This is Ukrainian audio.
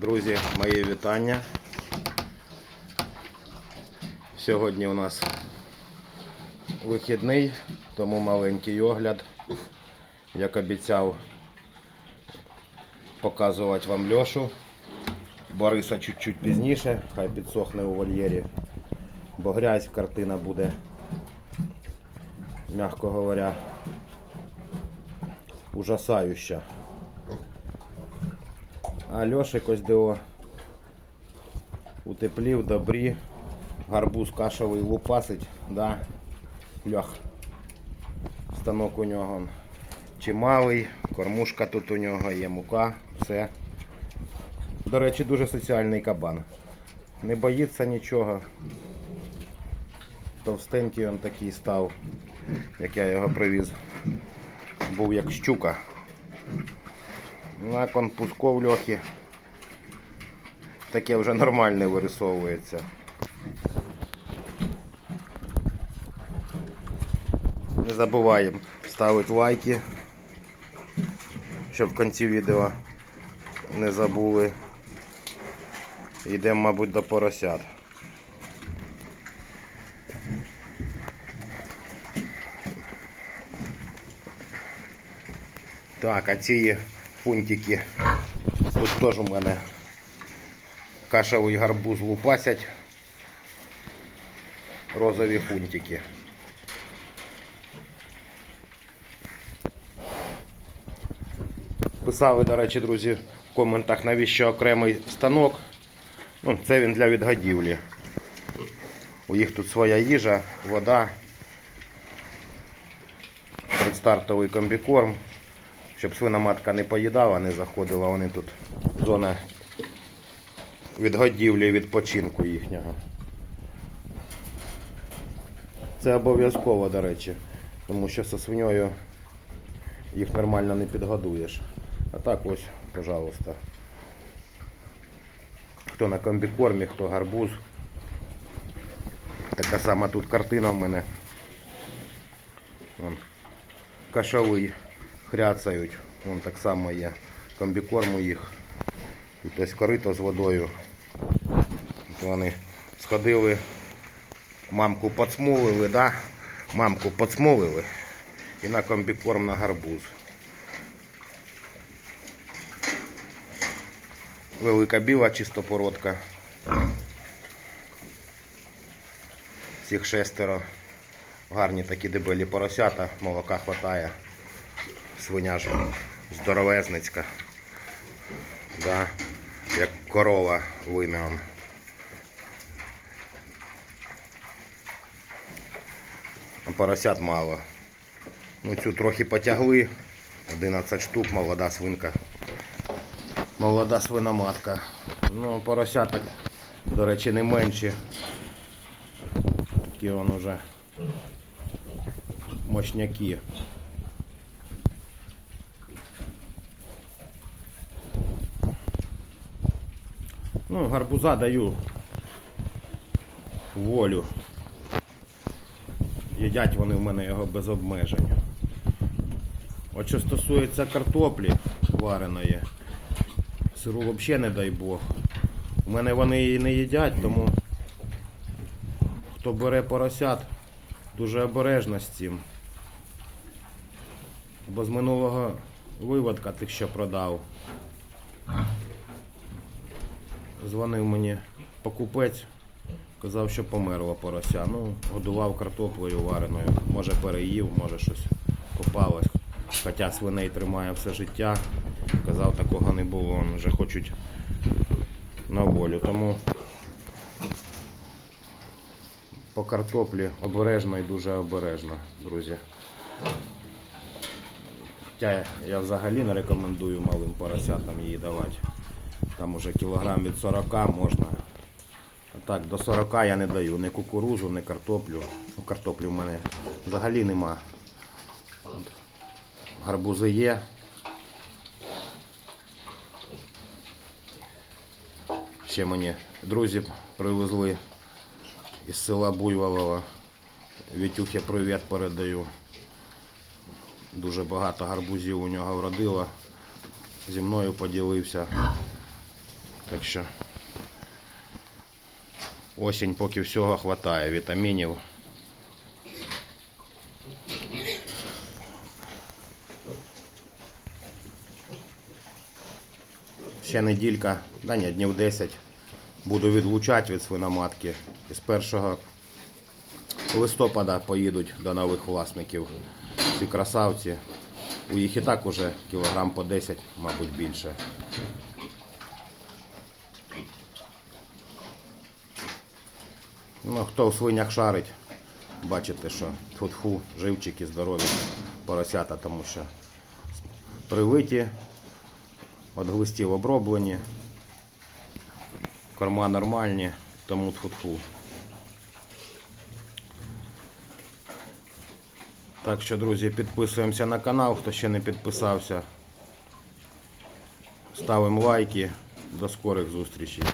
Друзі, мої вітання. Сьогодні у нас вихідний, тому маленький огляд. Як обіцяв показувати вам Льошу. Бориса чуть-чуть пізніше, хай підсохне у вольєрі, бо грязь картина буде, м'яко говоря, ужасающа. А Льошик ось дио утеплів, добрі, гарбуз кашовий лупасить, да, льох. Станок у нього чималий, кормушка тут у нього є мука, все. До речі, дуже соціальний кабан. Не боїться нічого. Товстенький він такий став, як я його привіз. Був як щука. На конпусков льохи. Таке вже нормально вирисовується. Не забуваємо ставити лайки, щоб в кінці відео не забули. Йдемо, мабуть, до поросят. Так, а ці фунтики. Тут теж у мене кашовий гарбуз лупасять. Розові фунтики. Писали, до речі, друзі, в коментах, навіщо окремий станок. Ну, це він для відгодівлі. У їх тут своя їжа, вода, предстартовий комбікорм, щоб свиноматка не поїдала, не заходила. Вони тут зона відгодівлі відпочинку їхнього. Це обов'язково, до речі, тому що зі свиньою їх нормально не підгодуєш. А так ось, пожалуйста. Хто на комбікормі, хто гарбуз. Така сама тут картина в мене. Вон, кашовий хряцають. Вон так само є. Комбікорм у їх. Ось корито з водою. Вони сходили, мамку поцмулили, да? Мамку поцмулили і на комбікорм на гарбуз. Велика біла чистопородка. Всіх шестеро. Гарні такі дебелі поросята, молока хватає. Свиня ж здоровезницька. Да. Як корова. А поросят мало. Ну цю трохи потягли. 11 штук, молода свинка. Молода свиноматка. Ну, поросяток, до речі, не менші. Такі вон уже мощняки. Ну, гарбуза даю волю. Їдять вони в мене його без обмежень. От що стосується картоплі вареної, сиру взагалі не дай Бог. У мене вони її не їдять, тому хто бере поросят, дуже обережно з цим. Бо з минулого виводка тих, що продав. Дзвонив мені покупець, казав, що померло порося. Ну, годував картоплею вареною. Може переїв, може щось попалось. Хоча свиней тримає все життя. Казав, такого не було, вони вже хочуть на волю. Тому по картоплі обережно і дуже обережно, друзі. Хоча я взагалі не рекомендую малим поросятам її давати. Там уже кілограм від 40 можна. Так, до 40 я не даю ні кукурузу, ні картоплю. Ну, картоплі в мене взагалі нема. Гарбузи є. Ще мені друзі привезли із села Буйволова. Вітюхі привіт передаю. Дуже багато гарбузів у нього вродило. Зі мною поділився. Так що осінь поки всього хватає, вітамінів. Ще неділька, да ні, днів 10 буду відлучати від свиноматки. І з 1 листопада поїдуть до нових власників ці красавці. У їх і так уже кілограм по 10, мабуть, більше. Ну, хто в свинях шарить, бачите, що тьфу-тьфу, живчики, здорові поросята, тому що привиті, від глистів оброблені, корма нормальні, тому тьфу-тьфу. Так що, друзі, підписуємося на канал, хто ще не підписався. Ставимо лайки. До скорих зустрічей.